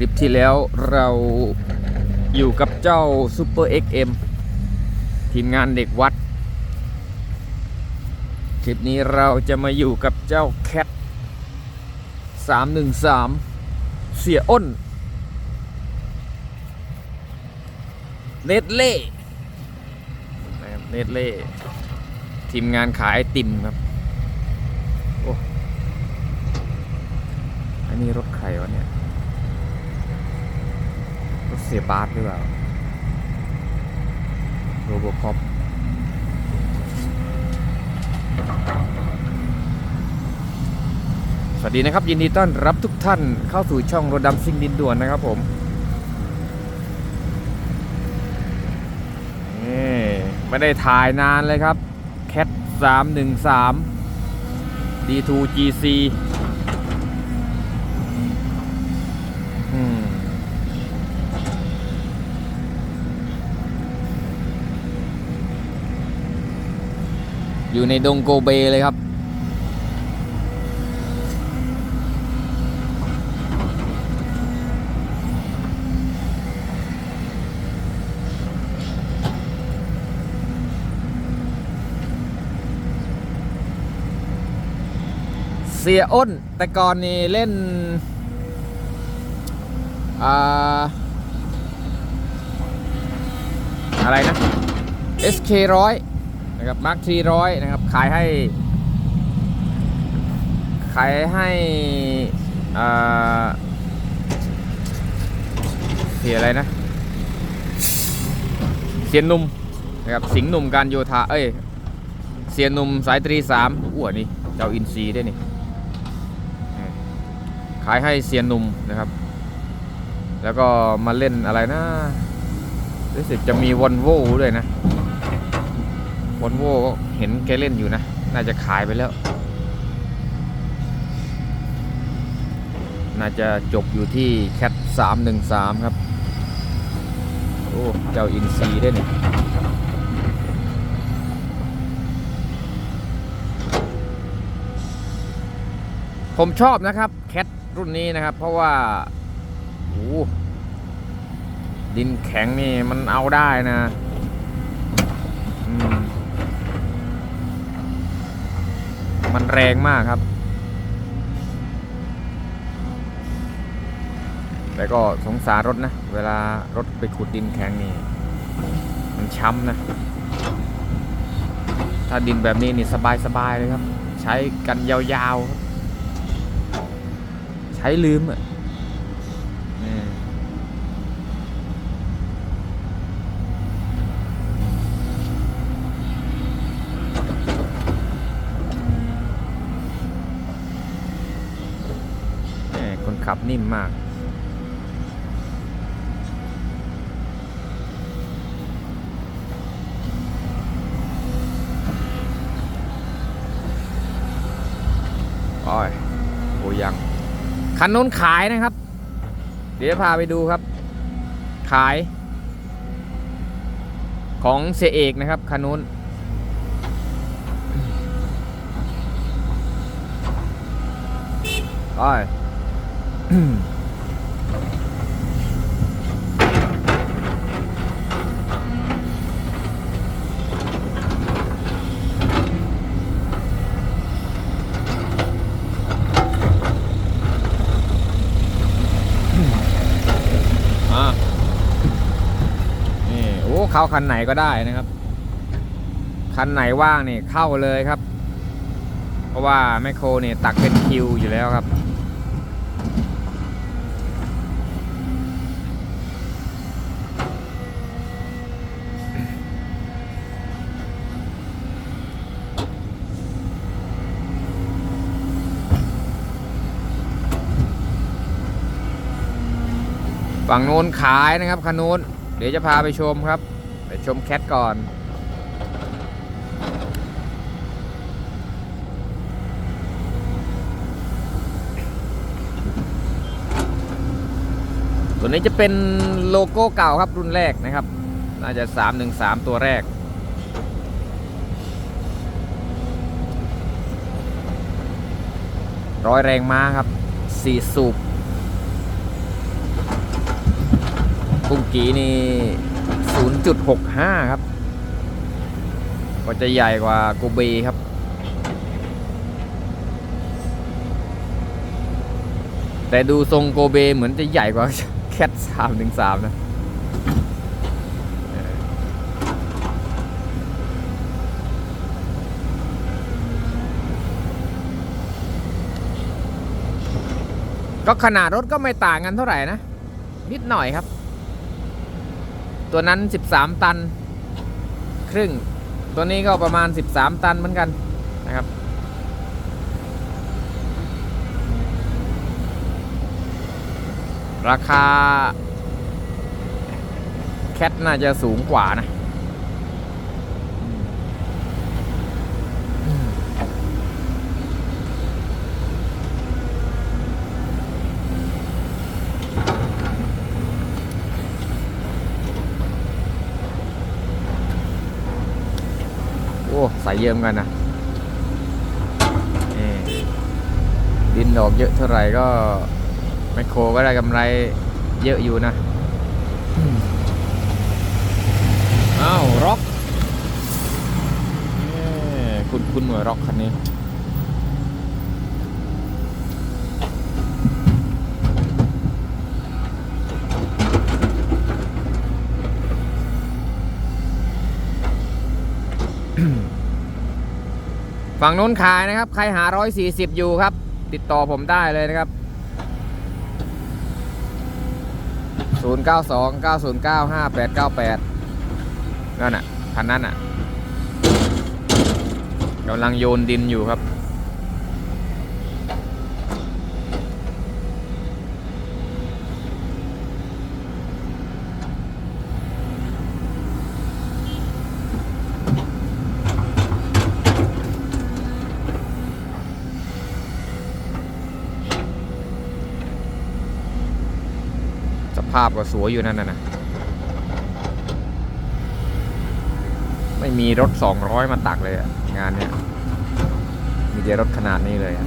คลิปที่แล้วเราอยู่กับเจ้า Super XM ทีมงานเด็กวัด คลิปนี้เราจะมาอยู่กับเจ้าแคท313 เสียอ้น เนตเล่เนตเล่ ทีมงานขายติมครับโอ้อันนี้รถใครวะเนี่ย เสียบาสหรือเปล่าโรบคอปสวัสดีนะครับ ยินดีต้อนรับทุกท่านเข้าสู่ช่องรถดำซิ่งดินด่วนนะครับผมนี่ไม่ได้ถ่ายนานเลยครับ แคท313 D2 GC อยู่ในดงโกเบเลยครับ เสียอ้น แต่ก่อนนี่เล่น อะไรนะ SK ร้อย นะครับมาร์คทีร้อยนะครับขายให้ ขายให้อ่าเสียอะไรนะ เสียนหนุ่มนะครับสิงหนุ่มการโยธาเอ้ยเสียนหนุ่มสายตรีสามอ้วนนี่เจ้าอินซีได้นี่ขายให้เซียนหนุ่มนะครับ แล้วก็มาเล่นอะไรนะรู้สึกจะมีวอลโว่ด้วยนะ วอลโว่เห็นแกเล่นอยู่นะ น่าจะขายไปแล้ว น่าจะจบอยู่ที่แคทสามหนึ่งสามครับ โอ้ เจ้าอินซีได้วยนี่ผมชอบนะครับแคทรุ่นนี้นะครับ เพราะว่าโอ้ดินแข็งนี่มันเอาได้นะ อืม มันแรงมากครับ แต่ก็สงสารรถนะ เวลารถไปขุดดินแข็งนี่ มันช้ำนะ ถ้าดินแบบนี้นี่สบายๆเลยครับ ใช้กันยาวๆ ใช้ลืมอะนี่แหม่คน ขับนิ่มมาก โอ้ยโอ้ยัง คันนู้นขายนะครับ เดี๋ยวพาไปดูครับ ขาย ของเสเอกนะครับ คันนู้นโอ้ยอ่านี่โอ้ เข้าคันไหนก็ได้นะครับ คันไหนว่างนี่เข้าเลยครับ เพราะว่าแมคโครเนี่ยตักเป็นคิวอยู่แล้วครับ ฝั่งโน้นขายนะครับคันนู้นเดี๋ยวจะพาไปชมครับ ไปชมแคทก่อน ตัวนี้จะเป็นโลโก้เก่าครับรุ่นแรกนะครับ น่าจะ 313 ตัวแรกร้อยแรงม้าครับ 4 สูบ กุ้งกีนี่ 0.65 ครับ ก็จะใหญ่กว่าโกเบครับ แต่ดูทรงโกเบเหมือนจะใหญ่กว่าแคท313นะก็ขนาดรถก็ไม่ต่างกันเท่าไหร่นะ นิดหน่อยครับ ตัวนั้น 13 ตัน ครึ่ง ตัวนี้ก็ประมาณ 13 ตันเหมือนกันนะครับ ราคา แคทน่าจะสูงกว่านะ ใส่เยิมกันนะนี่ดินดอกเยอะเท่าไหร่ก็ไมคโครก็ได้กำไรเยอะอยู่นะอ้าวร็อกคุณคุณหน่วยร็อกคันนี้ ฝั่งนู้นขายนะครับ ใครหา 140 อยู่ครับ ติดต่อผมได้เลยนะครับ 092 909 5898 นั่นน่ะคันนั้นอะกำลังโยนดินอยู่ครับ ภาพก็สวยอยู่นั่นน่ะนะไม่มีรถ 200 มาตักเลยอะงานเนี้ยมีแต่รถขนาดนี้เลยอะ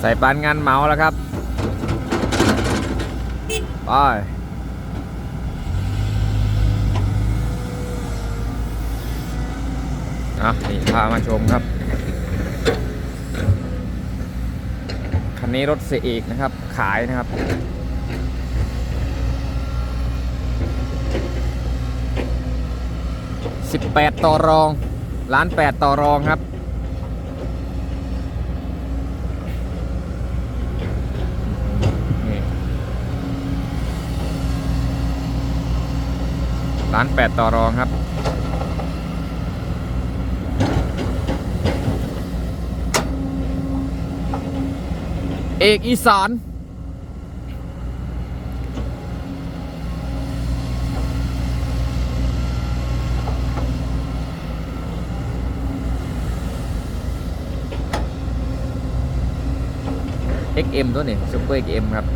ใส่ปานงานเมาแล้วครับไปอะนี่พามาชมครับ คันนี้รถเสียเอกนะครับ ขายนะครับสิบแปดต่อรองล้านแปดต่อรองครับ นี่ ล้านแปดต่อรองครับเอกอีสาน XM ตัวนี้ซุปเปอร์ XM ครับ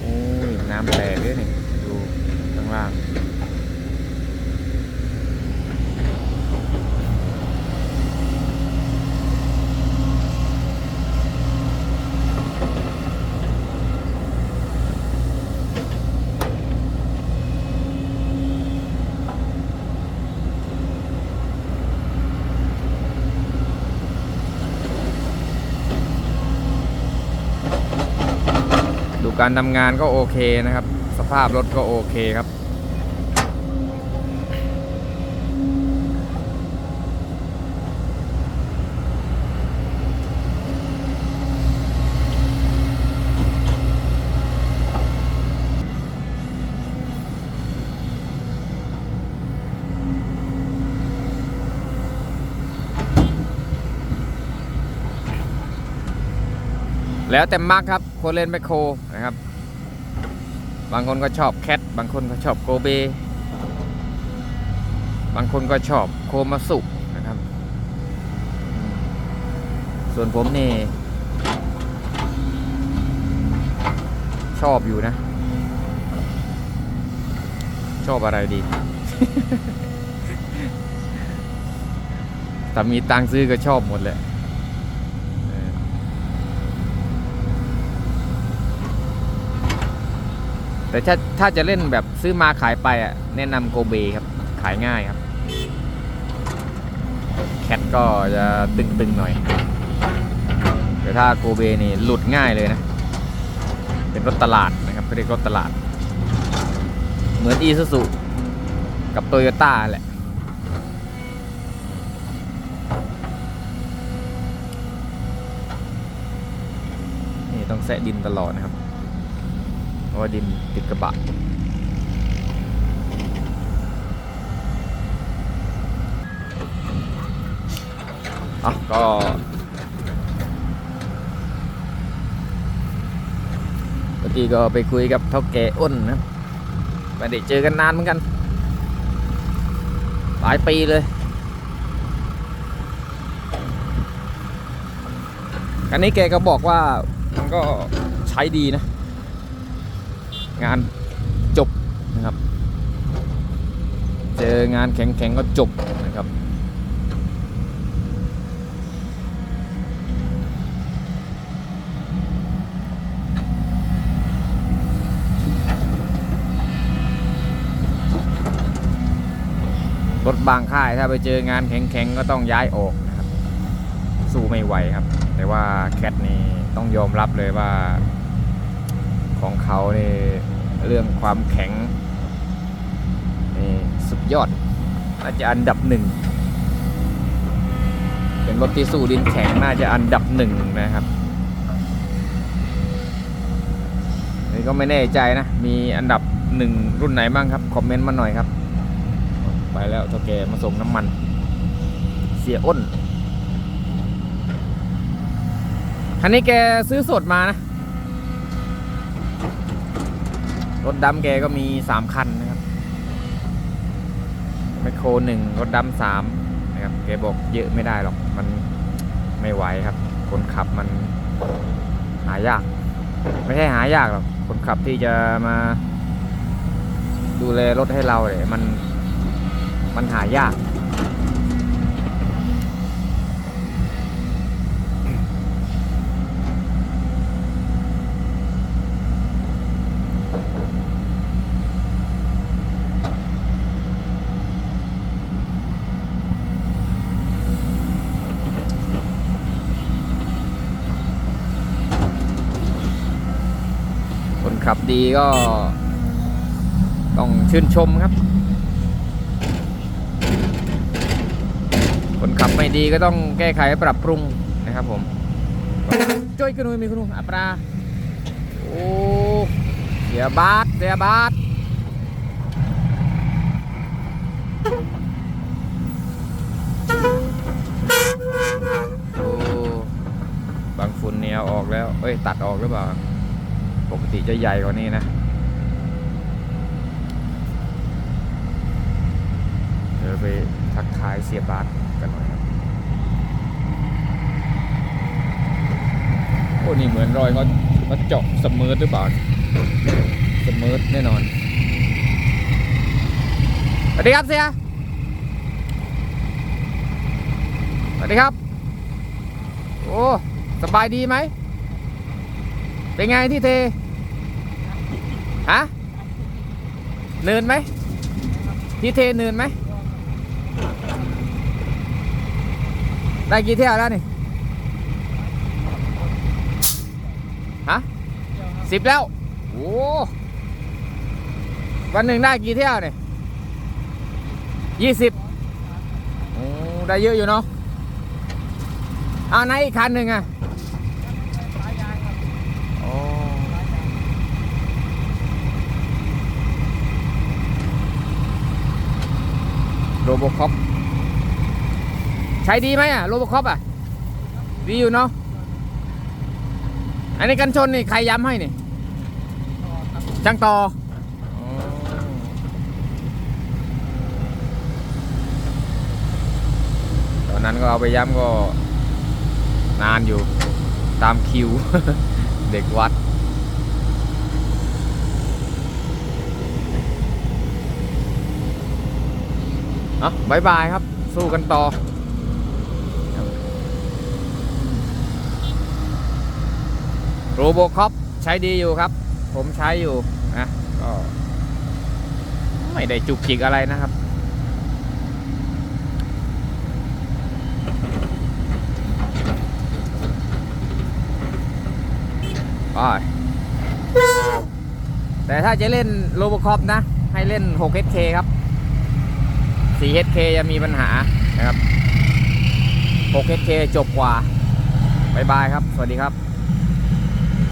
โอ้ย น้ำแตกด้วยนี่ ดูข้างล่าง ดู การทำงานก็โอเคนะครับ สภาพรถก็โอเคครับ แล้วแต่มักครับคนเล่นแมคโครนะครับ บางคนก็ชอบแคทบางคนก็ชอบโกเบบางคนก็ชอบโคมาสุนะครับ ส่วนผมนี่ ชอบอยู่นะ ชอบอะไรดี แต่มีตังซื้อก็ชอบหมดแหละเออ แต่ถ้าถ้าจะเล่นแบบซื้อมาขายไปอะแนะนำโกเบครับ ขายง่ายครับ แคทก็จะตึงๆหน่อย แต่ถ้าโกเบนี่หลุดง่ายเลยนะ เป็นรถตลาดนะครับเขาเรียกรถตลาด เหมือนอีซูซูกับโตโยต้าแหละนี่ต้องแซะดินตลอดนะครับ ราะว่าดินติดกระบะอะก็เมื่อกี้ก็ไปคุยกับเท่าแก่อ้นนะไม่ได้เจอกันนานเหมือนกัน หลายปีเลยอันนี้แกก็บอกว่ามันก็ใช้ดีนะ งานจบนะครับ เจองานแข็งๆก็จบนะครับรถบางค่ายถ้าไปเจองานแข็งๆก็ต้องย้ายออกนะครับ สู้ไม่ไหวครับ แต่ว่าแคทนี่ต้องยอมรับเลยว่า ของเขาเนี่เรื่องความแข็งนี่สุดยอดน่าจะอันดับหนึ่งเป็นรถที่สู้ดินแข็งน่าจะอันดับหนึ่งนะครับนี่ก็ไม่แน่ใจนะ มีอันดับหนึ่งรุ่นไหนบ้างครับ คอมเมนต์มาหน่อยครับ ไปแล้วเท่าแกมาส่งน้ำมัน เสียอ้นคันนี้แกซื้อสดมานะ รถดำแกก็มีสามคันนะครับแมคโครหนึ่งรถดำสามนะครับแกบอกเยอะไม่ได้หรอก มันไม่ไหวครับ คนขับมันหายาก ไม่ใช่หายากหรอกคนขับที่จะมาดูแลรถให้เราเนี่ยมันมันหายาก ดีก็ ต้องชื่นชมครับ คนขับไม่ดีก็ต้องแก้ไขปรับปรุงนะครับผมจอยกันหน่อยมีคุณลุงอัปราโอ้เสียบาทเสียบาทโอ้บางฝุ่นเนี่ยอออกแล้ว เอ้ย ตัดออกหรือเปล่า ปกติจะใหญ่กว่านี้นะ เดี๋ยวไปทักทายเสียบาทกันหน่อยครับ โอ้ นี่เหมือนรอยเขาเขาเจาะสมือหรือเปล่าสมมือแน่นอน สวัสดีครับเสียสวัสดีครับ โอ้ สบายดีไหม เป็นไงที่เท ฮะเนินไหมที่เทเนินไหม ได้กี่เที่ยวแล้วนี่ ฮะสิบแล้ว โอ้วันหนึ่งได้กี่เที่ยวเนี่ยยี่สิบโอ้ได้เยอะอยู่เนาะเอาไหนอีกคันหนึ่งอะโอ้ โรบคอปใช้ดีไหมอะโรบคอปอะ ดีอยู่เนาะอันนี้กันชนนี่ใครย้ำให้นี่ช่างต่ออตอนนั้นก็เอาไปย้ำก็นานอยู่ตามคิว เด็กวัด อะบายบายครับ สู้กันต่อโรโบคอปใช้ดีอยู่ครับ ผมใช้อยู่นะก็ไม่ได้จุกจิกอะไรนะครับไปแต่ถ้าจะเล่นโรบคอปนะ ให้เล่น 6HK ครับ 4HK จะมีปัญหานะครับ 6HK จบกว่าบายบายครับ สวัสดีครับ